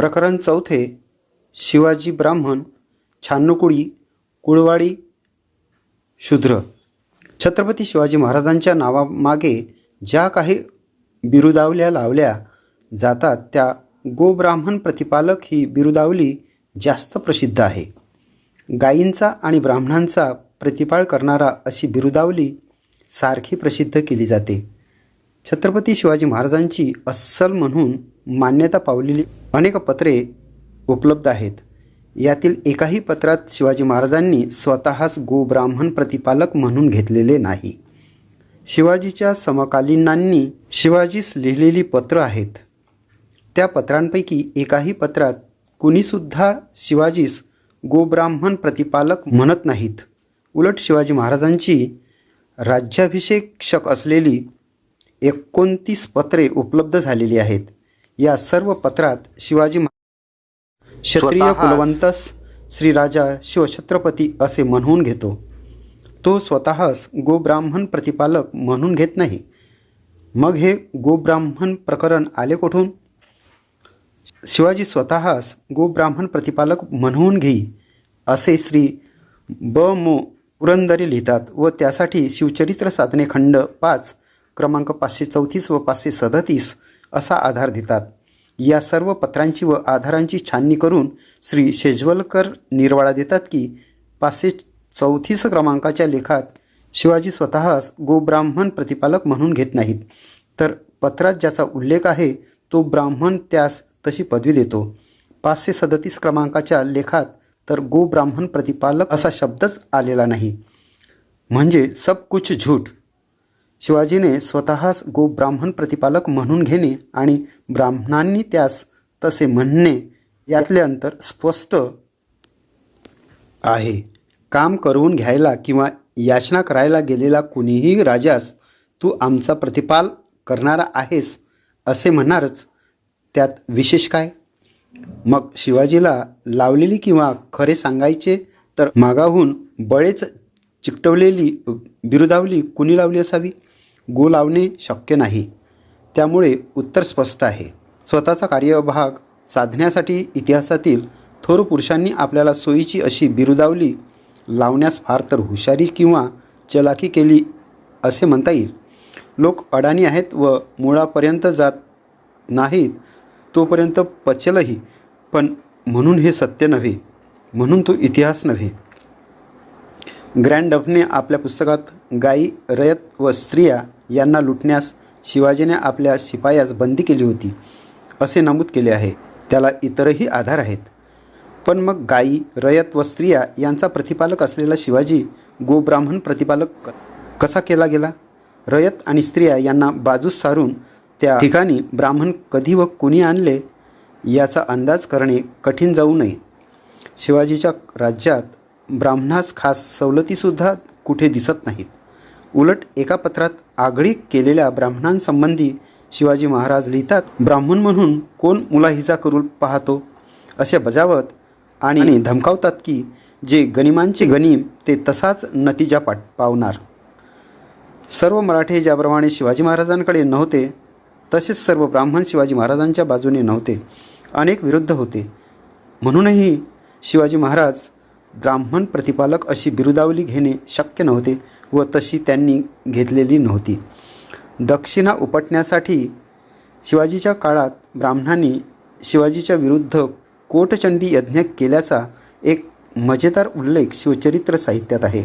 प्रकरण चौथे शिवाजी ब्राह्मण छानकुळी कुळवाडी शूद्र. छत्रपती शिवाजी महाराजांच्या नावामागे ज्या काही बिरुदावल्या लावल्या जातात त्या गोब्राह्मण प्रतिपालक ही बिरुदावली जास्त प्रसिद्ध आहे. गायींचा आणि ब्राह्मणांचा प्रतिपाळ करणारा अशी बिरुदावली सारखी प्रसिद्ध केली जाते. छत्रपती शिवाजी महाराजांची अस्सल म्हणून मान्यता पावलेली अनेक पत्रे उपलब्ध आहेत. यातील एकाही पत्रात शिवाजी महाराजांनी स्वतःच गोब्राह्मण प्रतिपालक म्हणून घेतलेले नाही. शिवाजीच्या समकालीनांनी शिवाजीस लिहिलेली पत्र आहेत. त्या पत्रांपैकी एकाही पत्रात कुणीसुद्धा शिवाजीस गोब्राह्मण प्रतिपालक म्हणत नाहीत. उलट शिवाजी महाराजांची राज्याभिषेक असलेली एकोणतीस पत्रे उपलब्ध झालेली आहेत. या सर्व पत्रात शिवाजी क्षत्रिय स्वतःस- कुलवंतस श्रीराजा शिवछत्रपती असे म्हणून घेतो. तो स्वतःच गोब्राह्मण प्रतिपालक म्हणून घेत नाही. मग हे गोब्राह्मण प्रकरण आले कुठून? शिवाजी स्वतःच गोब्राह्मण प्रतिपालक म्हणून घेई असे श्री ब. मो. पुरंदरे लिहितात व त्यासाठी शिवचरित्र साधने खंड पाच क्रमांक पाचशे चौतीस व पाचशे सदतीस असा आधार देतात. या सर्व पत्रांची व आधारांची छाननी करून श्री शेजवलकर निर्वाळा देतात की पाचशे चौतीस क्रमांकाच्या लेखात शिवाजी स्वतःच गोब्राह्मण प्रतिपालक म्हणून घेत नाहीत. तर पत्रात ज्याचा उल्लेख आहे तो ब्राह्मण त्यास तशी पदवी देतो. पाचशे सदतीस क्रमांकाच्या लेखात तर गो ब्राह्मण प्रतिपालक असा शब्दच आलेला नाही. म्हणजे सब कुछ झूठ. शिवाजीने स्वतःच गो ब्राह्मण प्रतिपालक म्हणून घेणे आणि ब्राह्मणांनी त्यास तसे म्हणणे यातले अंतर स्पष्ट आहे. काम करून घ्यायला किंवा याचना करायला गेलेला कुणीही राजास तू आमचा प्रतिपाल करणारा आहेस असे म्हणणारच. त्यात विशेष काय? मग शिवाजीला लावलेली किंवा खरे सांगायचे तर मागाहून बळेच चिकटवलेली बिरुदावली कुणी लावली असावी? गो लावणे शक्य नाही. त्यामुळे उत्तर स्पष्ट आहे. स्वतःचा कार्यभाग साधण्यासाठी इतिहासातील थोर पुरुषांनी आपल्याला सोयीची अशी बिरुदावली लावण्यास फार तर हुशारी किंवा चलाखी केली असे म्हणता येईल. लोक अडाणी आहेत व मुळापर्यंत जात नाहीत तोपर्यंत पचेलही. पण म्हणून हे सत्य नव्हे म्हणून तो इतिहास नव्हे. ग्रँड डफने आपल्या पुस्तकात गायी रयत व स्त्रिया यांना लुटण्यास शिवाजीने आपल्या शिपायास बंदी केली होती असे नमूद केले आहे. त्याला इतरही आधार आहेत. पण मग गायी रयत व स्त्रिया यांचा प्रतिपालक असलेला शिवाजी गोब्राह्मण प्रतिपालक कसा केला गेला? रयत आणि स्त्रिया यांना बाजूस सारून त्या ठिकाणी ब्राह्मण कधी व कुणी आणले याचा अंदाज करणे कठीण जाऊ नये. शिवाजीच्या राज्यात ब्राह्मणास खास सवलतीसुद्धा कुठे दिसत नाहीत. उलट एका पत्रात आगळी केलेल्या ब्राह्मणांसंबंधी शिवाजी महाराज लिहितात ब्राह्मण म्हणून कोण मुलाहिजा करू पाहतो? असे बजावत आणि धमकावतात की जे गनिमांचे गनिम ते तसाच नतीजा पाट पावणार. सर्व मराठे ज्याप्रमाणे शिवाजी महाराजांकडे नव्हते तसेच सर्व ब्राह्मण शिवाजी महाराजांच्या बाजूने नव्हते अनेक विरुद्ध होते. म्हणूनही शिवाजी महाराज ब्राह्मण प्रतिपालक अशी बिरुदावली घेणे शक्य नव्हते. व तशी त्यांनी घेतलेली नव्हती. दक्षिणा उपटण्यासाठी शिवाजीच्या काळात ब्राह्मणांनी शिवाजीच्या विरुद्ध कोटचंडी यज्ञ केल्याचा एक मजेदार उल्लेख शिवचरित्र साहित्यात आहे.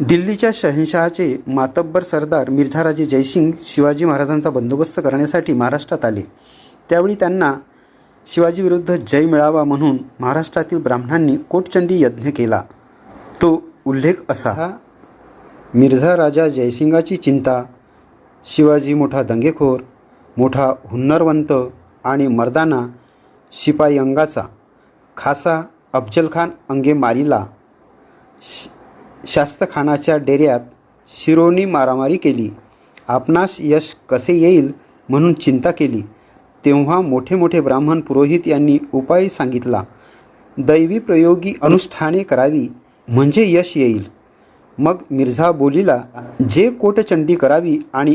दिल्लीच्या शहनशहाचे मातब्बर सरदार मिर्झाराजे जयसिंग शिवाजी महाराजांचा बंदोबस्त करण्यासाठी महाराष्ट्रात आले. त्यावेळी त्यांना शिवाजीविरुद्ध जय मिळावा म्हणून महाराष्ट्रातील ब्राह्मणांनी कोटचंडी यज्ञ केला. तो उल्लेख असा. मिर्झा राजा जयसिंगाची चिंता शिवाजी मोठा दंगेखोर मोठा हुन्नरवंत आणि मर्दाना शिपाई अंगाचा खासा अफजलखान अंगे मारिला. श शास्तखानाच्या डेऱ्यात शिरोनी मारामारी केली. आपणास यश कसे येईल म्हणून चिंता केली. तेव्हा मोठे मोठे ब्राह्मण पुरोहित यांनी उपाय सांगितला. दैवी प्रयोगी अनुष्ठाने करावी. म्हणजे यश येईल. मग मिर्झा बोलीला जे कोटचंडी करावी आणि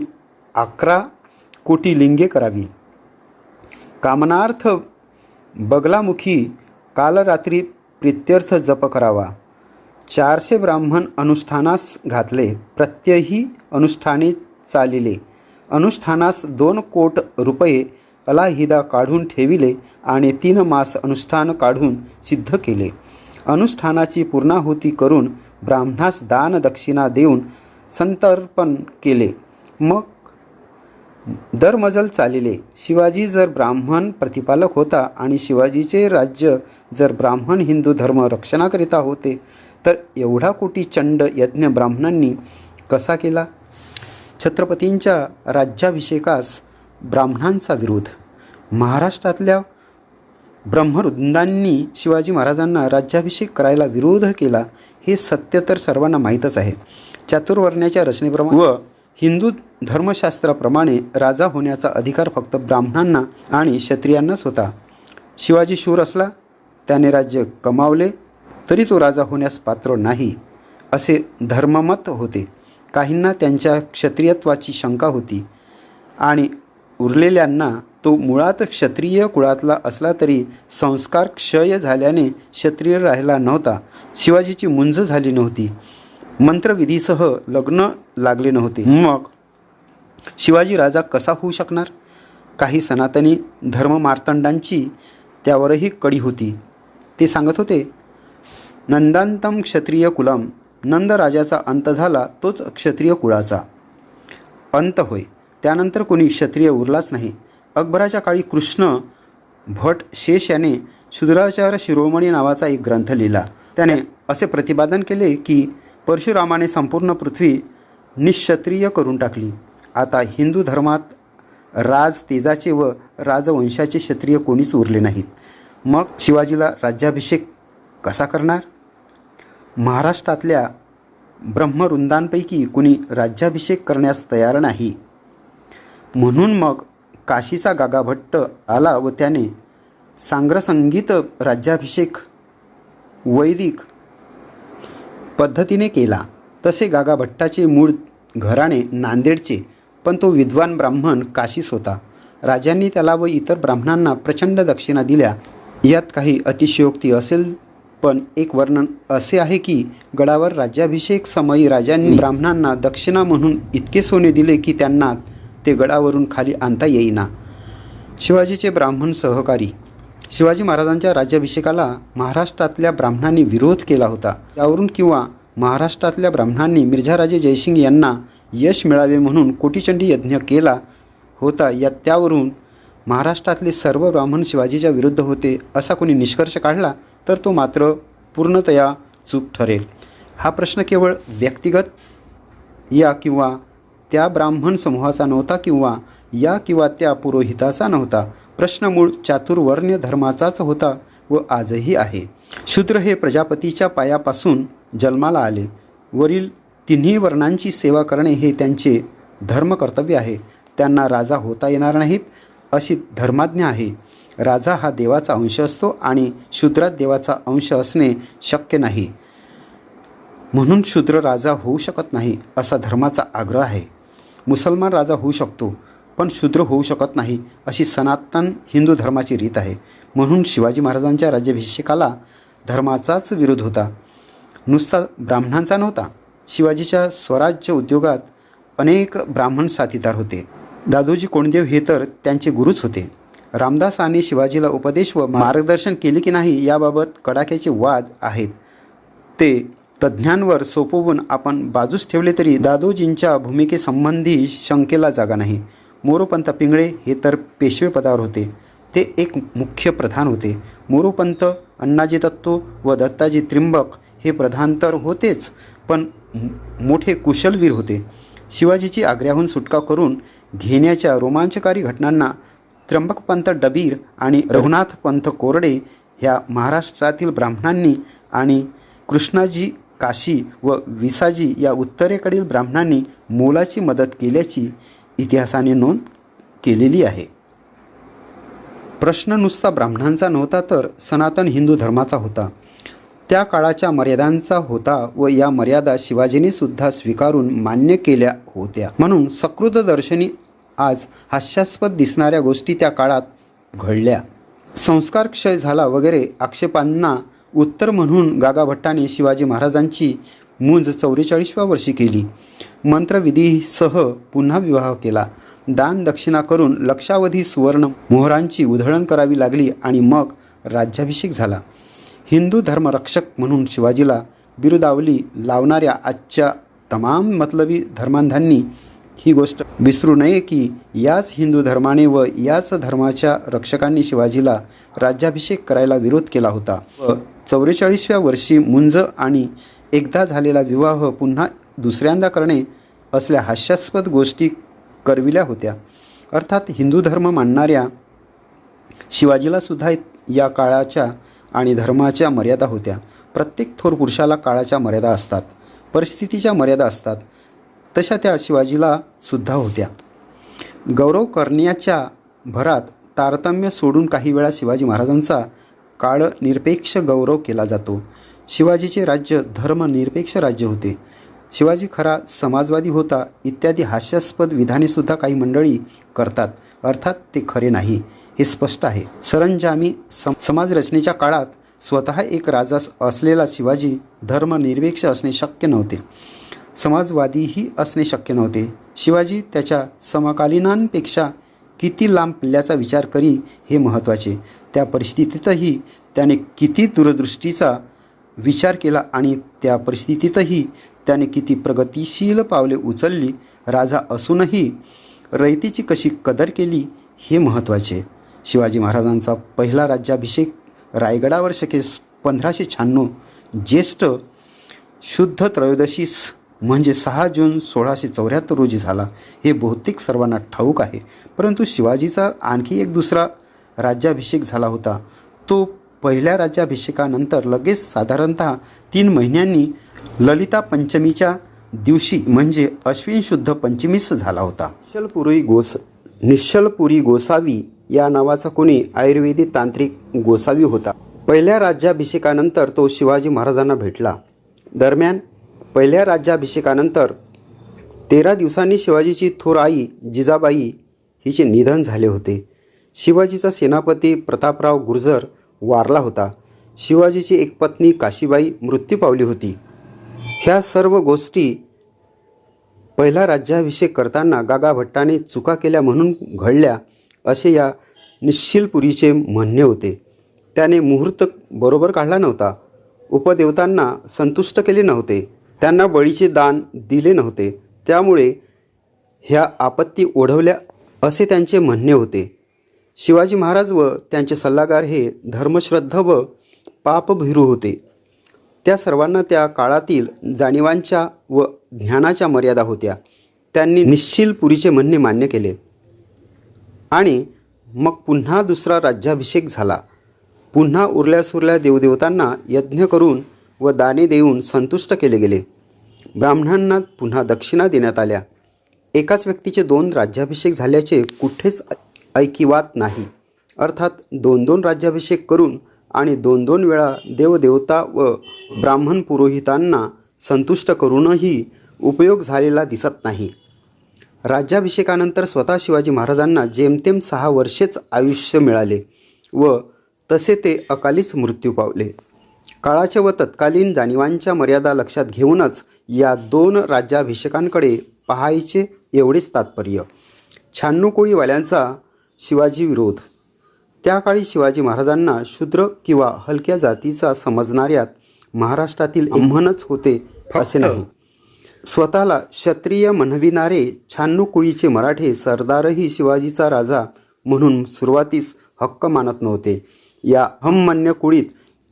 अकरा कोटी लिंगे करावी. कामनार्थ बगलामुखी काल रात्री प्रित्यर्थ जप करावा. चारशे ब्राह्मण अनुष्ठानास घातले प्रत्ययही अनुष्ठाने चालिले. अनुष्ठानास दोन कोट रुपये अलाहिदा काढून ठेविले आणि तीन मास अनुष्ठान काढून सिद्ध केले. अनुष्ठानाची पूर्णाहुती करून ब्राह्मणास दान दक्षिणा देऊन संतर्पण केले. मग दरमजल चालिले. शिवाजी जर ब्राह्मण प्रतिपालक होता आणि शिवाजीचे राज्य जर ब्राह्मण हिंदू धर्म रक्षणाकरिता होते तर एवढा कोटी चंड यज्ञ ब्राह्मणांनी कसा केला? छत्रपतींच्या राज्याभिषेकास ब्राह्मणांचा विरोध. महाराष्ट्रातल्या ब्रह्मवृंदांनी शिवाजी महाराजांना राज्याभिषेक करायला विरोध केला हे सत्य तर सर्वांना माहीतच आहे. चातुर्वर्ण्याच्या रचनेप्रमाणे व हिंदू धर्मशास्त्राप्रमाणे राजा होण्याचा अधिकार फक्त ब्राह्मणांना आणि क्षत्रियांनाच होता. शिवाजी शूर असला त्याने राज्य कमावले तरी तो राजा होण्यास पात्र नाही असे धर्ममत होते. काहींना त्यांच्या क्षत्रियत्वाची शंका होती आणि उरलेल्यांना तो मुळात क्षत्रिय कुळातला असला तरी संस्कार क्षय झाल्याने क्षत्रिय राहिला नव्हता. शिवाजीची मुंज झाली नव्हती. मंत्रविधीसह लग्न लागले नव्हते. मग शिवाजी राजा कसा होऊ शकणार? काही सनातनी धर्ममार्तंडांची त्यावरही कडी होती. ते सांगत होते नंदांतम क्षत्रिय कुलम नंदराजाचा अंत झाला तोच क्षत्रिय कुळाचा. अंत होय. त्यानंतर कोणी क्षत्रिय उरलाच नाही. अकबराच्या काळी कृष्ण भट शेष याने शुद्राचार्य शिरोमणी नावाचा एक ग्रंथ लिहिला. त्याने असे प्रतिपादन केले की परशुरामाने संपूर्ण पृथ्वी निक्षत्रिय करून टाकली. आता हिंदू धर्मात राज तेजाचे व राजवंशाचे क्षत्रिय कोणीच उरले नाहीत. मग शिवाजीला राज्याभिषेक कसा करणार? महाराष्ट्रातल्या ब्रह्मवृंदांपैकी कुणी राज्याभिषेक करण्यास तयार नाही. म्हणून मग काशीचा गागा भट्ट आला व त्याने सांग्रसंगीत राज्याभिषेक वैदिक पद्धतीने केला. तसे गागा भट्टाचे मूळ घराणे नांदेडचे पण तो विद्वान ब्राह्मण काशीस होता. राजांनी त्याला व इतर ब्राह्मणांना प्रचंड दक्षिणा दिल्या. यात काही अतिशयोक्ती असेल पण एक वर्णन असे आहे की गडावर राज्याभिषेक समयी राजांनी ब्राह्मणांना दक्षिणा म्हणून इतके सोने दिले की त्यांना ते गडावरून खाली आणता येईना. शिवाजीचे ब्राह्मण सहकारी. शिवाजी महाराजांच्या राज्याभिषेकाला महाराष्ट्रातल्या ब्राह्मणांनी विरोध केला होता. त्यावरून किंवा महाराष्ट्रातल्या ब्राह्मणांनी मिर्झाराजे जयसिंग यांना यश मिळावे म्हणून कोटीचंडी यज्ञ केला होता या त्यावरून महाराष्ट्रातले सर्व ब्राह्मण शिवाजीच्या विरुद्ध होते असा कोणी निष्कर्ष काढला तर तो मात्र पूर्णतया चूक ठरेल. हा प्रश्न केवळ व्यक्तिगत या किंवा त्या ब्राह्मण समूहाचा नव्हता किंवा या किंवा त्या पुरोहिताचा नव्हता. प्रश्न मूळ चातुर्वर्ण्य धर्माचाच होता व आजही आहे. शूद्र हे प्रजापतीच्या पायापासून जन्माला आले. वरील तिन्ही वर्णांची सेवा करणे हे त्यांचे धर्मकर्तव्य आहे. त्यांना राजा होता येणार नाहीत अशी धर्माज्ञा आहे. राजा हा देवाचा अंश असतो आणि शूद्रात देवाचा अंश असणे शक्य नाही. म्हणून शूद्र राजा होऊ शकत नाही असा धर्माचा आग्रह आहे. मुसलमान राजा होऊ शकतो पण शूद्र होऊ शकत नाही अशी सनातन हिंदू धर्माची रीत आहे. म्हणून शिवाजी महाराजांच्या राज्याभिषेकाला धर्माचाच विरोध होता. नुसता ब्राह्मणांचा नव्हता शिवाजीच्या स्वराज्य उद्योगात अनेक ब्राह्मण साथीदार होते. दादोजी कोंडदेव हे तर त्यांचे गुरुच होते. रामदास आणि शिवाजीला उपदेश व मार्गदर्शन केले की नाही याबाबत कडाक्याचे वाद आहेत. ते तज्ज्ञांवर सोपवून आपण बाजूस ठेवले तरी दादोजींच्या भूमिकेसंबंधी शंकेला जागा नाही. मोरोपंत पिंगळे हे तर पेशवे पदावर होते. ते एक मुख्य प्रधान होते. मोरोपंत अण्णाजी दत्तो व दत्ताजी त्रिंबक हे प्रधान तर होतेच पण मोठे कुशलवीर होते. शिवाजीची आग्र्याहून सुटका करून घेण्याच्या रोमांचकारी घटनांना त्र्यंबकपंत डबीर आणि रघुनाथ पंत कोरडे ह्या महाराष्ट्रातील ब्राह्मणांनी आणि कृष्णाजी काशी व विसाजी या उत्तरेकडील ब्राह्मणांनी मोलाची मदत केल्याची इतिहासाने नोंद केलेली आहे. प्रश्न नुसता ब्राह्मणांचा नव्हता तर सनातन हिंदू धर्माचा होता. त्या काळाच्या मर्यादांचा होता व या मर्यादा शिवाजीने सुद्धा स्वीकारून मान्य केल्या होत्या. म्हणून सकृत दर्शनी आज हास्यास्पद दिसणाऱ्या गोष्टी त्या काळात घडल्या. संस्कार क्षय झाला वगैरे आक्षेपांना उत्तर म्हणून गागाभट्टाने शिवाजी महाराजांची मुंज चौवेचाळीसव्या वर्षी केली. मंत्रविधीसह पुन्हा विवाह केला. दान दक्षिणा करून लक्षावधी सुवर्ण मोहरांची उधळण करावी लागली आणि मग राज्याभिषेक झाला. हिंदू धर्मरक्षक म्हणून शिवाजीला बिरुदावली लावणाऱ्या आजच्या तमाम मतलबी धर्मांधांनी ही गोष्ट विसरू नये की याच हिंदू धर्माने व याच धर्माच्या रक्षकांनी शिवाजीला राज्याभिषेक करायला विरोध केला होता. व चौवेचाळीसव्या वर्षी मुंज आणि एकदा झालेला विवाह पुन्हा दुसऱ्यांदा करणे असल्या हास्यास्पद गोष्टी करविल्या होत्या. अर्थात हिंदू धर्म मानणाऱ्या शिवाजीलासुद्धा या काळाच्या आणि धर्माच्या मर्यादा होत्या. प्रत्येक थोर पुरुषाला काळाच्या मर्यादा असतात. परिस्थितीच्या मर्यादा असतात. तशा त्या शिवाजीला सुद्धा होत्या. गौरव करण्याच्या भरात तारतम्य सोडून काही वेळा शिवाजी महाराजांचा काळनिरपेक्ष गौरव केला जातो. शिवाजीचे राज्य धर्मनिरपेक्ष राज्य होते. शिवाजी खरा समाजवादी होता इत्यादी हास्यास्पद विधानेसुद्धा काही मंडळी करतात. अर्थात ते खरे नाही हे स्पष्ट आहे. सरंजामी सम समाजरचनेच्या काळात स्वतः एक राजा असलेला शिवाजी धर्मनिरपेक्ष असणे शक्य नव्हते. समाजवादीही असणे शक्य नव्हते. शिवाजी त्याच्या समकालीनांपेक्षा किती लांब पल्ल्याचा विचार करी हे महत्त्वाचे. त्या परिस्थितीतही त्याने किती दूरदृष्टीचा विचार केला आणि त्या परिस्थितीतही त्याने किती प्रगतिशील पावले उचलली राजा असूनही रयतेची कशी कदर केली हे महत्त्वाचे. शिवाजी महाराजांचा पहिला राज्याभिषेक रायगडावर शके पंधराशे शहाण्णव ज्येष्ठ शुद्ध त्रयोदशीस म्हणजे सहा जून सोळाशे चौऱ्याहत्तर रोजी झाला. हे बहुतेक सर्वांना ठाऊक आहे. परंतु शिवाजीचा आणखी एक दुसरा राज्याभिषेक झाला होता. तो पहिल्या राज्याभिषेकानंतर लगेच साधारणत तीन महिन्यांनी ललिता पंचमीच्या दिवशी म्हणजे अश्विन शुद्ध पंचमीस झाला होता. निश्चलपुरी गोस निश्चलपुरी गोसावी या नावाचा कोणी आयुर्वेदिक तांत्रिक गोसावी होता. पहिल्या राज्याभिषेकानंतर तो शिवाजी महाराजांना भेटला. दरम्यान पहिल्या राज्याभिषेकानंतर तेरा दिवसांनी शिवाजीची थोर आई जिजाबाई हिचे निधन झाले होते. शिवाजीचा सेनापती प्रतापराव गुर्जर वारला होता. शिवाजीची एक पत्नी काशीबाई मृत्यू पावली होती. ह्या सर्व गोष्टी पहिला राज्याभिषेक करताना गागा भट्टाने चुका केल्या म्हणून घडल्या असे या निश्चिलपुरीचे म्हणणे होते. त्याने मुहूर्त बरोबर काढला नव्हता. उपदेवतांना संतुष्ट केले नव्हते. त्यांना बळीचे दान दिले नव्हते. त्यामुळे ह्या आपत्ती ओढवल्या असे त्यांचे म्हणणे होते. शिवाजी महाराज व त्यांचे सल्लागार हे धर्मश्रद्ध व पापभिरू होते. त्या सर्वांना त्या काळातील जाणीवांच्या व ज्ञानाच्या मर्यादा होत्या. त्यांनी निश्चिलपुरीचे म्हणणे मान्य केले. आणि मग पुन्हा दुसरा राज्याभिषेक झाला. पुन्हा उरल्या सुरल्या देवदेवतांना यज्ञ करून व दाने देऊन संतुष्ट केले गेले. ब्राह्मणांना पुन्हा दक्षिणा देण्यात आल्या. एकाच व्यक्तीचे दोन राज्याभिषेक झाल्याचे कुठेच ऐकिवात नाही. अर्थात दोन दोन राज्याभिषेक करून आणि दोन दोन वेळा देवदेवता व ब्राह्मण पुरोहितांना संतुष्ट करूनही उपयोग झालेला दिसत नाही. राज्याभिषेकानंतर स्वतः शिवाजी महाराजांना जेमतेम सहा वर्षेच आयुष्य मिळाले व तसे ते अकालीच मृत्यू पावले. काळाच्या व तत्कालीन जाणीवांच्या मर्यादा लक्षात घेऊनच या दोन राज्याभिषेकांकडे पाहायचे एवढेच तात्पर्य. शहाण्णव कोळीवाल्यांचा शिवाजी विरोध. त्या काळी शिवाजी महाराजांना शूद्र किंवा हलक्या जातीचा समजणाऱ्यात महाराष्ट्रातील इम्हनच होते असे नाही. स्वतःला क्षत्रिय म्हणविणारे शहाण्णव कुळीचे मराठे सरदारही शिवाजीचा राजा म्हणून सुरुवातीस हक्क मानत नव्हते. या हममान्य कुळीत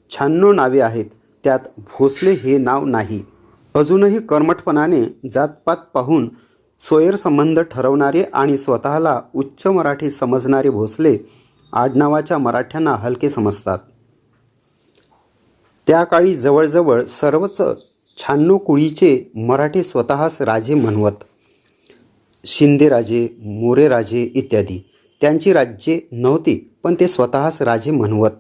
शहाण्णव नावे आहेत. त्यात भोसले हे नाव नाही. अजूनही कर्मठपणाने जातपात पाहून सोयरसंबंध ठरवणारे आणि स्वतःला उच्च मराठी समजणारे भोसले आडनावाच्या मराठ्यांना हलके समजतात. त्या काळी जवळजवळ सर्वच शहाण्णव कुळीचे मराठी स्वतःच राजे म्हणवत. शिंदे राजे मोरे राजे इत्यादी. त्यांची राज्ये नव्हती पण ते स्वतःच राजे म्हणवत.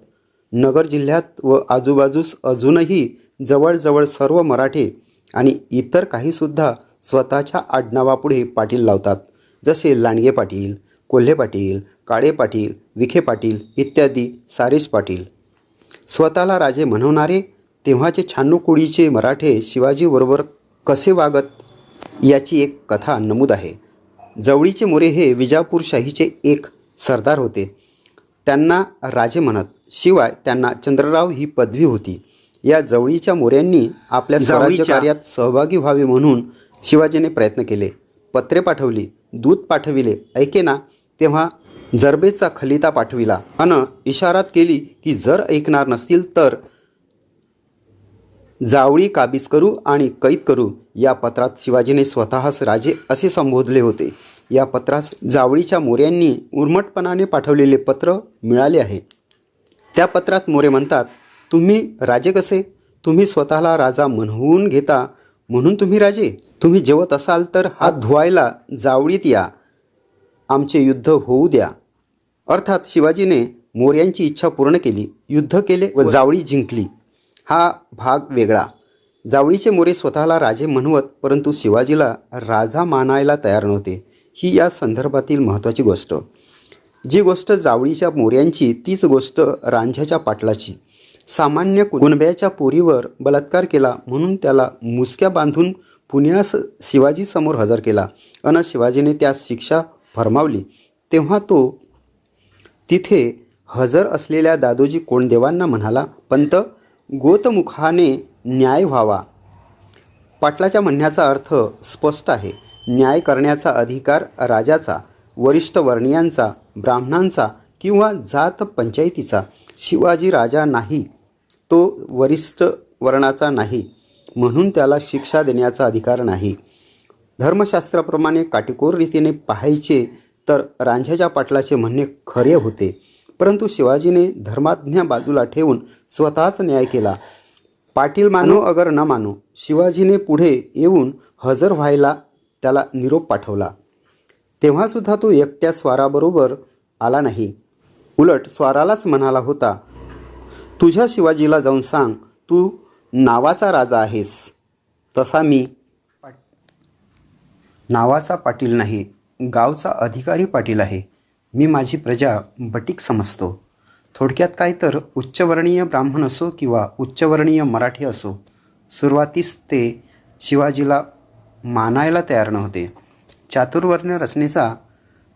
नगर जिल्ह्यात व आजूबाजूस अजूनही जवळजवळ सर्व मराठे आणि इतर काहीसुद्धा स्वतःच्या आडनावापुढे पाटील लावतात. जसे लांडगे पाटील कोल्हे पाटील काळे पाटील विखे पाटील इत्यादी सारीस पाटील. स्वतःला राजे म्हणवणारे तेव्हाचे छानूकुळीचे मराठे शिवाजीबरोबर कसे वागत? याची एक कथा नमूद आहे. जवळीचे मोरे हे विजापूरशाहीचे एक सरदार होते. त्यांना राजे म्हणत शिवाय त्यांना चंद्रराव ही पदवी होती. या जवळीच्या मोऱ्यांनी आपल्या स्वराज्य कार्यात सहभागी व्हावे म्हणून शिवाजीने प्रयत्न केले. पत्रे पाठवली दूध पाठविले. ऐके ना तेव्हा जरबेचा खलिता पाठविला. अन इशारात केली की जर ऐकणार नसतील तर जावळी काबीज करू आणि कैद करू. या पत्रात शिवाजीने स्वतःस राजे असे संबोधले होते. या पत्रास जावळीच्या मोऱ्यांनी उर्मटपणाने पाठवलेले पत्र मिळाले आहे. त्या पत्रात मोरे म्हणतात तुम्ही राजे कसे? तुम्ही स्वतःला राजा म्हणवून घेता. म्हणून तुम्ही राजे? तुम्ही जेवत असाल तर हात धुवायला जावळीत या. आमचे युद्ध होऊ द्या. अर्थात शिवाजीने मोर्यांची इच्छा पूर्ण केली. युद्ध केले व जावळी जिंकली. हा भाग वेगळा. जावळीचे मोरे स्वतःला राजे म्हणवत परंतु शिवाजीला राजा मानायला तयार नव्हते. ही या संदर्भातील महत्त्वाची गोष्ट. जी गोष्ट जावळीच्या मोऱ्यांची तीच गोष्ट रांझ्याच्या पाटलाची. सामान्य कुणब्याच्या पोरीवर बलात्कार केला म्हणून त्याला मुसक्या बांधून पुण्यास शिवाजीसमोर हजर केला. अन शिवाजीने त्यास शिक्षा फरमावली. तेव्हा तो तिथे हजर असलेल्या दादोजी कोंडदेवांना म्हणाला पंत गोतमुखाने न्याय व्हावा. पाटलाच्या म्हणण्याचा अर्थ स्पष्ट आहे. न्याय करण्याचा अधिकार राजाचा. वरिष्ठ वर्णियांचा ब्राह्मणांचा किंवा जात पंचायतीचा शिवाजी राजा नाही तो वरिष्ठ वर्णाचा नाही म्हणून त्याला शिक्षा देण्याचा अधिकार नाही. धर्मशास्त्राप्रमाणे काटेकोर रीतीने पाहायचे तर रांझ्याच्या पाटलाचे म्हणणे खरे होते. परंतु शिवाजीने धर्माज्ञा बाजूला ठेवून स्वतःच न्याय केला. पाटील मानो अगर न मानो शिवाजीने पुढे येऊन हजर व्हायला त्याला निरोप पाठवला. तेव्हासुद्धा तो एकट्या स्वाराबरोबर आला नाही. उलट स्वारालाच म्हणाला होता तुझ्या शिवाजीला जाऊन सांग तू नावाचा राजा आहेस. तसा मी नावाचा पाटील नाही गावचा अधिकारी पाटील आहे. मी माझी प्रजा बटीक समजतो. थोडक्यात काय तर उच्चवर्णीय ब्राह्मण असो किंवा उच्चवर्णीय मराठी असो सुरुवातीस ते शिवाजीला मानायला तयार नव्हते. चातुर्वर्ण रचनेचा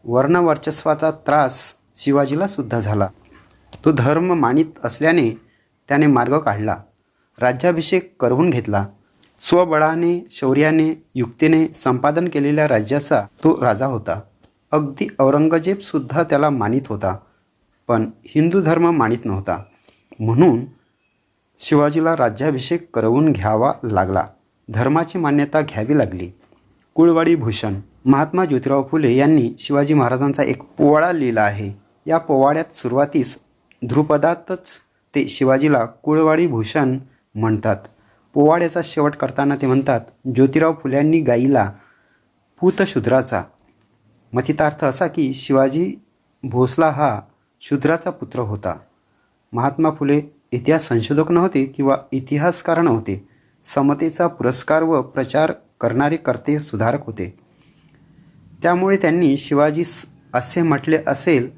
वर्णवर्चस्वाचा त्रास शिवाजीला सुद्धा झाला. तो धर्म मानित असल्याने त्याने मार्ग काढला. राज्याभिषेक करवून घेतला. स्वबळाने शौर्याने युक्तीने संपादन केलेल्या राज्याचा तो राजा होता. अगदी औरंगजेबसुद्धा त्याला मानित होता पण हिंदू धर्म मानित नव्हता. म्हणून शिवाजीला राज्याभिषेक करवून घ्यावा लागला. धर्माची मान्यता घ्यावी लागली. कुळवाडी भूषण महात्मा ज्योतिराव फुले यांनी शिवाजी महाराजांचा एक पोवाडा लिहिला आहे. या पोवाड्यात सुरुवातीस ध्रुपदातच ते शिवाजीला कुळवाडी भूषण म्हणतात. पोवाड्याचा शेवट करताना ते म्हणतात ज्योतिराव फुल्यांनी गाईला पूतशूद्राचा मथितार्थ असा की शिवाजी भोसला हा शूद्राचा पुत्र होता. महात्मा फुले इतिहास संशोधक नव्हते किंवा इतिहासकार नव्हते समतेचा पुरस्कार व प्रचार करणारे कर्ते सुधारक होते. त्यामुळे त्यांनी शिवाजीस असे म्हटले असेल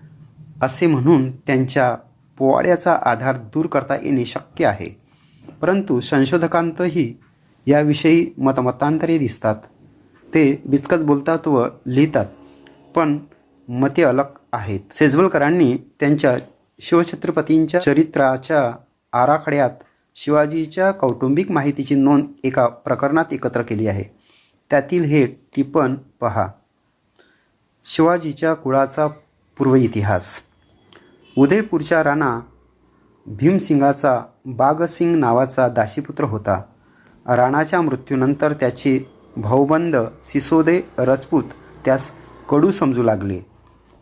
असे म्हणून त्यांच्या पोवाड्याचा आधार दूर करता येणे शक्य आहे. परंतु संशोधकांतही याविषयी मतमतांतरे दिसतात. ते बिचकत बोलतात व लिहितात पण मते अलग आहेत. सेजवलकरांनी त्यांच्या शिवछत्रपतींच्या चरित्राच्या आराखड्यात शिवाजीच्या कौटुंबिक माहितीची नोंद एका प्रकरणात एकत्र केली आहे. त्यातील हे टिपण पहा. शिवाजीच्या कुळाचा पूर्व इतिहास उदयपूरच्या राणा भीमसिंगाचा बागसिंग नावाचा दासीपुत्र होता. राणाच्या मृत्यूनंतर त्याचे भाऊबंद सिसोदे राजपूत त्यास कडू समजू लागले.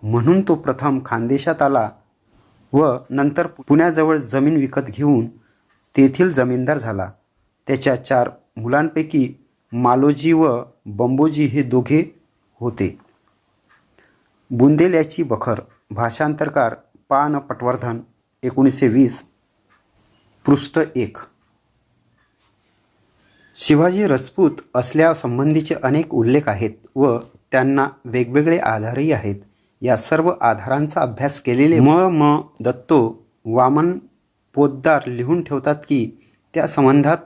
म्हणून तो प्रथम खानदेशात आला व नंतर पुण्याजवळ जमीन विकत घेऊन तेथील जमीनदार झाला. त्याच्या चार मुलांपैकी मालोजी व बंबोजी हे दोघे होते. बुंदेल्याची बखर भाषांतरकार पान पटवर्धन एकोणीसशे वीस पृष्ठ एक. शिवाजी राजपूत असल्यासंबंधीचे अनेक उल्लेख आहेत व त्यांना वेगवेगळे आधारही आहेत. या सर्व आधारांचा अभ्यास केलेले म म दत्तो वामन पोद्दार लिहून ठेवतात की त्या संबंधात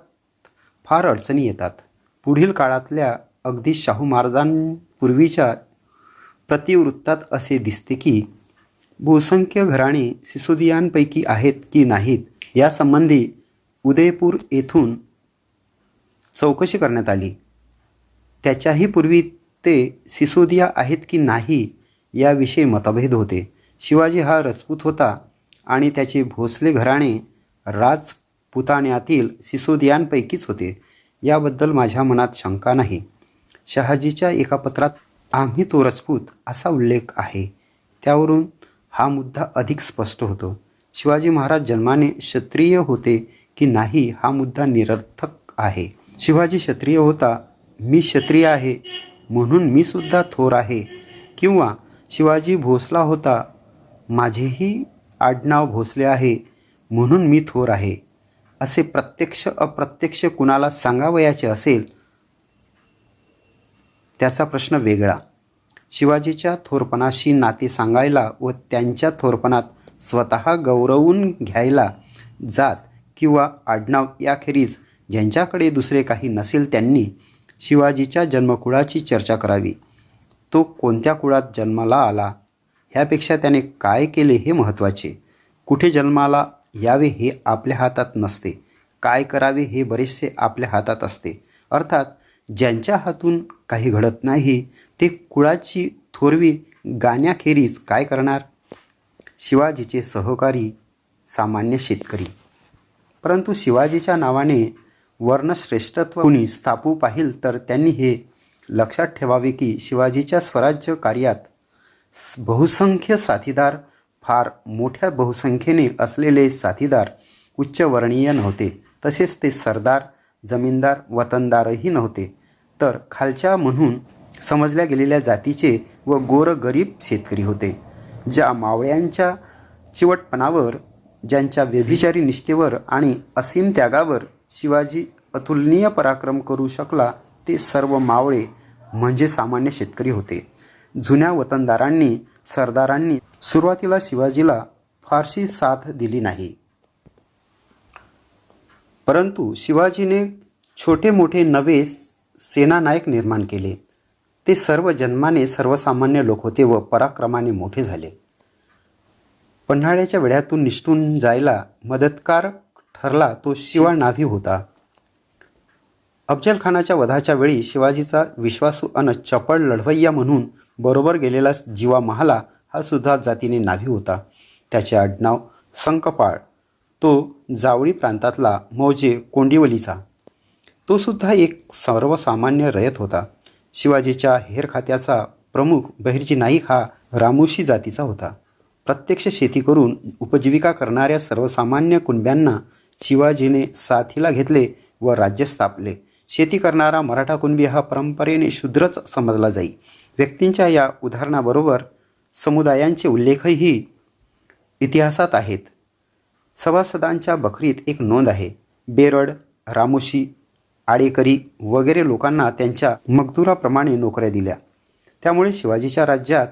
फार अडचणी येतात. पुढील काळातल्या अगदी शाहू महाराजांपूर्वीच्या प्रतिवृत्तात असे दिसते की बहुसंख्य घराणे सिसोदियांपैकी आहेत की नाहीत यासंबंधी उदयपूर येथून चौकशी करण्यात आली. त्याच्याही पूर्वी ते सिसोदिया आहेत की नाही याविषयी मतभेद होते. शिवाजी हा रजपूत होता आणि त्याचे भोसले घराणे राजपुताण्यातील सिसोदियांपैकीच होते. याबद्दल माझ्या मनात शंका नाही. शहाजीच्या एका पत्रात आम्ही तो रजपूत असा उल्लेख आहे. त्यावरून हा मुद्दा अधिक स्पष्ट होतो. शिवाजी महाराज जन्माने क्षत्रिय होते की नाही हा मुद्दा निरर्थक आहे. शिवाजी क्षत्रिय होता मी क्षत्रिय आहे म्हणून मी सुद्धा थोर आहे. किंवा शिवाजी भोसला होता माझेही आडनाव भोसले आहे म्हणून मी थोर आहे. असे प्रत्यक्ष अप्रत्यक्ष कुणाला सांगावयाचे असेल त्याचा प्रश्न वेगळा. शिवाजीच्या थोरपणाशी नाते सांगायला व त्यांच्या थोरपणात स्वतः गौरवून घ्यायला जात किंवा आडनाव याखेरीज ज्यांच्याकडे दुसरे काही नसेल त्यांनी शिवाजीच्या जन्मकुळाची चर्चा करावी. तो कोणत्या कुळात जन्माला आला? ह्यापेक्षा त्याने काय केले हे महत्त्वाचे? कुठे जन्माला यावे हे आपल्या हातात नसते. काय करावे हे बरेचसे आपल्या हातात असते. अर्थात ज्यांच्या हातून काही घडत नाही. ते कुळाची थोरवी गाण्याखेरीज काय करणार? शिवाजीचे सहकारी सामान्य शेतकरी. परंतु शिवाजीच्या नावाने वर्णश्रेष्ठत्व कुणी स्थापू पाहिल तर त्यांनी हे लक्षात ठेवावे की शिवाजीच्या स्वराज्य कार्यात बहुसंख्य साथीदार फार मोठ्या बहुसंख्येने असलेले साथीदार उच्चवर्णीय नव्हते. तसेच ते सरदार जमीनदार वतनदारही नव्हते. तर खालच्या म्हणून समजल्या गेलेल्या जातीचे व गोरगरीब शेतकरी होते ज्या मावळ्यांच्या चिवटपणावर ज्यांच्या व्यभिचारी निष्ठेवर आणि असीम त्यागावर शिवाजी अतुलनीय पराक्रम करू शकला ते सर्व मावळे म्हणजे सामान्य शेतकरी होते. जुन्या वतनदारांनी सरदारांनी सुरुवातीला शिवाजीला फारशी साथ दिली नाही. परंतु शिवाजीने छोटे मोठे नवे सेनानायक निर्माण केले. ते सर्व जन्माने सर्वसामान्य लोक होते व पराक्रमाने मोठे झाले. पन्हाळ्याच्या वेढ्यातून निष्ठून जायला मदतकार ठरला तो शिवा नाभी होता. अफजल खानाच्या वधाच्या वेळी शिवाजीचा विश्वासू अन चपळ लढवय्या म्हणून बरोबर गेलेला जीवा महाला हा सुद्धा जातीने नाभी होता. त्याचे आडनाव संकपाळ. तो जावळी प्रांतातला मौजे कोंडिवलीचा. तो सुद्धा एक सर्वसामान्य रयत होता. शिवाजीच्या हेर खात्याचा प्रमुख बहिर्जी नाईक हा रामोशी जातीचा होता. प्रत्यक्ष शेती करून उपजीविका करणाऱ्या सर्वसामान्य कुणब्यांना शिवाजीने साथीला घेतले व राज्य स्थापले. शेती करणारा मराठा कुणबी हा परंपरेने शूद्रच समजला जाई. व्यक्तींच्या या उदाहरणाबरोबर समुदायांचे उल्लेखही इतिहासात आहेत. सभासदांच्या बकरीत एक नोंद आहे. बेरड रामोशी आडेकरी वगैरे लोकांना त्यांच्या मगदुराप्रमाणे नोकऱ्या दिल्या. त्यामुळे शिवाजीच्या राज्यात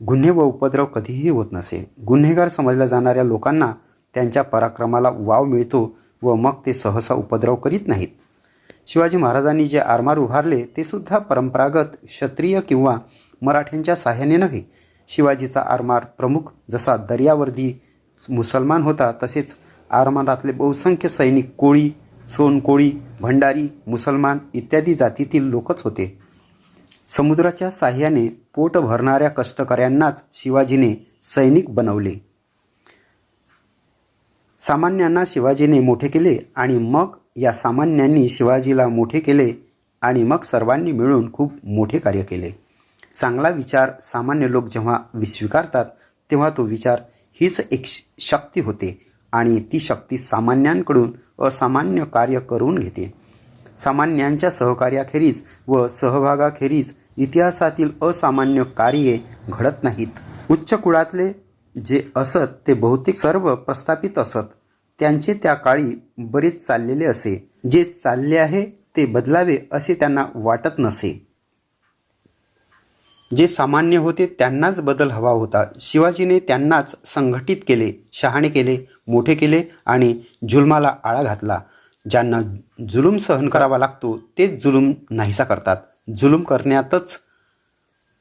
गुन्हे व उपद्रव कधीही होत नसे. गुन्हेगार समजल्या जाणाऱ्या लोकांना त्यांच्या पराक्रमाला वाव मिळतो व मग ते सहसा उपद्रव करीत नाहीत. शिवाजी महाराजांनी जे आरमार उभारले ते सुद्धा परंपरागत क्षत्रिय किंवा मराठ्यांच्या साह्याने नव्हे. शिवाजीचा आरमार प्रमुख जसा दर्यावर्दी मुसलमान होता तसेच आरमारातले बहुसंख्य सैनिक कोळी सोनकोळी भंडारी मुसलमान इत्यादी जातीतील लोकच होते. समुद्राच्या साह्याने पोट भरणाऱ्या कष्टकऱ्यांनाच शिवाजीने सैनिक बनवले. सामान्यांना शिवाजीने मोठे केले आणि मग या सामान्यांनी शिवाजीला मोठे केले आणि मग सर्वांनी मिळून खूप मोठे कार्य केले. चांगला विचार सामान्य लोक जेव्हा स्वीकारतात तेव्हा तो विचार हीच एक शक्ती होते. आणि ती शक्ती सामान्यांकडून असामान्य कार्य करून घेते. सामान्यांच्या सहकार्याखेरीज व सहभागाखेरीज इतिहासातील असामान्य कार्ये घडत नाहीत. उच्च कुळातले जे असत ते बहुतेक सर्व प्रस्थापित असत. त्यांचे त्या काळी बरेच चाललेले असे. जे चालले आहे ते बदलावे असे त्यांना वाटत नसे. जे सामान्य होते त्यांनाच बदल हवा होता. शिवाजीने त्यांनाच संघटित केले शहाणे केले मोठे केले आणि जुलमाला आळा घातला. ज्यांना जुलूम सहन करावा लागतो तेच जुलूम नाहीसा करतात. जुलूम करण्यातच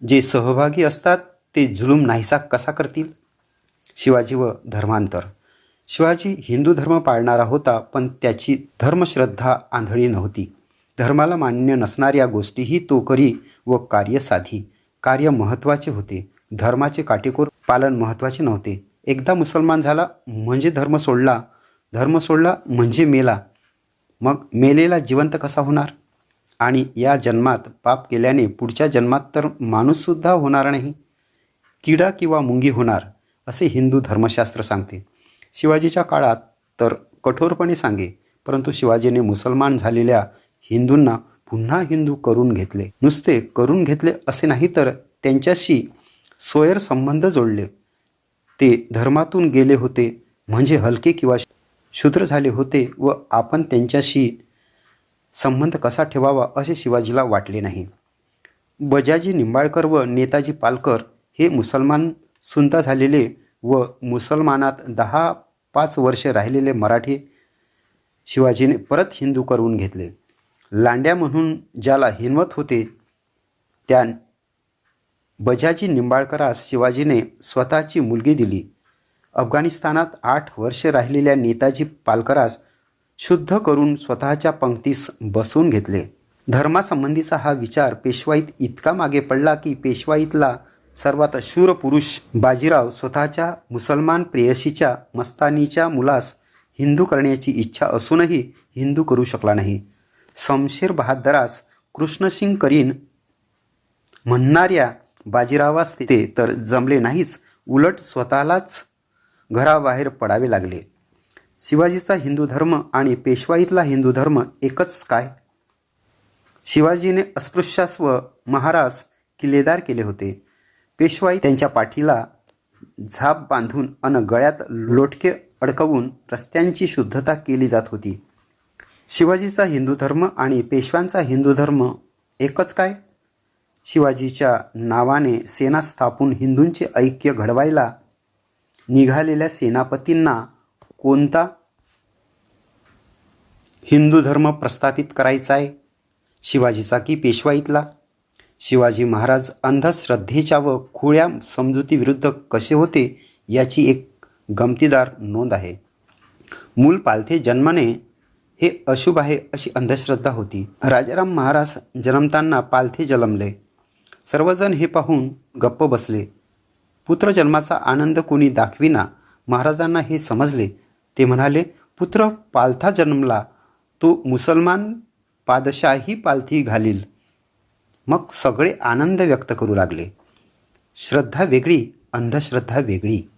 जे सहभागी असतात ते जुलूम नाहीसा कसा करतील? शिवाजी व धर्मांतर. शिवाजी हिंदू धर्म पाळणारा होता पण त्याची धर्मश्रद्धा आंधळी नव्हती. धर्माला मान्य नसणाऱ्या गोष्टीही तो करी व कार्य साधी. कार्य महत्त्वाचे होते. धर्माचे काटेकोर पालन महत्त्वाचे नव्हते. एकदा मुसलमान झाला म्हणजे धर्म सोडला. धर्म सोडला म्हणजे मेला. मग मेलेला जिवंत कसा होणार? आणि या जन्मात पाप केल्याने पुढच्या जन्मात तर माणूससुद्धा होणार नाही. किडा किंवा मुंगी होणार असे हिंदू धर्मशास्त्र सांगते. शिवाजीच्या काळात तर कठोरपणे सांगे परंतु शिवाजीने मुसलमान झालेल्या हिंदूंना पुन्हा हिंदू करून घेतले. नुसते करून घेतले असे नाही तर त्यांच्याशी सोयर संबंध जोडले. ते धर्मातून गेले होते म्हणजे हलके किंवा शूद्र झाले होते व आपण त्यांच्याशी संबंध कसा ठेवावा असे शिवाजीला वाटले नाही. बजाजी निंबाळकर व नेताजी पालकर हे मुसलमान सुंता झालेले व मुसलमानात दहा पाच वर्ष राहिलेले मराठी शिवाजीने परत हिंदू करून घेतले. लांड्या म्हणून ज्याला हिनवत होते त्या बजाजी निंबाळकरास शिवाजीने स्वतःची मुलगी दिली. अफगाणिस्तानात आठ वर्ष राहिलेल्या नेताजी पालकरास शुद्ध करून स्वतःच्या पंक्तीस बसवून घेतले. धर्मासंबंधीचा हा विचार पेशवाईत इतका मागे पडला की पेशवाईतला सर्वात शूर पुरुष बाजीराव स्वतःच्या मुसलमान प्रेयसीच्या मस्तानीच्या मुलास हिंदू करण्याची इच्छा असूनही हिंदू करू शकला नाही. समशेर बहादरास कृष्णसिंग करीन म्हणणाऱ्या बाजीरावास ते तर जमले नाहीच उलट स्वतःलाच घराबाहेर पडावे लागले. शिवाजीचा हिंदू धर्म आणि पेशवाईतला हिंदू धर्म एकच काय? शिवाजीने अस्पृश्यास्व महाराज किल्लेदार केले होते. पेशवाई त्यांच्या पाठीला झाप बांधून अन गळ्यात लोटके अडकवून रस्त्यांची शुद्धता केली जात होती. शिवाजीचा हिंदू धर्म आणि पेशव्यांचा हिंदू धर्म एकच काय? शिवाजीच्या नावाने सेना स्थापून हिंदूंचे ऐक्य घडवायला निघालेल्या सेनापतींना कोणता हिंदू धर्म प्रस्थापित करायचा आहे? शिवाजीचा की पेशवा इथला? शिवाजी महाराज अंधश्रद्धेच्या व खुळ्या समजुतीविरुद्ध कसे होते याची एक गमतीदार नोंद आहे. मूल पालथे जन्माने हे अशुभ आहे अशी अंधश्रद्धा होती. राजाराम महाराज जन्मताना पालथे जन्मले. सर्वजण हे पाहून गप्प बसले. पुत्रजन्माचा आनंद कोणी दाखविना महाराजांना हे समजले. ते म्हणाले पुत्र पालथा जन्मला. तो मुसलमान पादशाही पालथी घालील. मग सगळे आनंद व्यक्त करू लागले. श्रद्धा वेगळी अंधश्रद्धा वेगळी.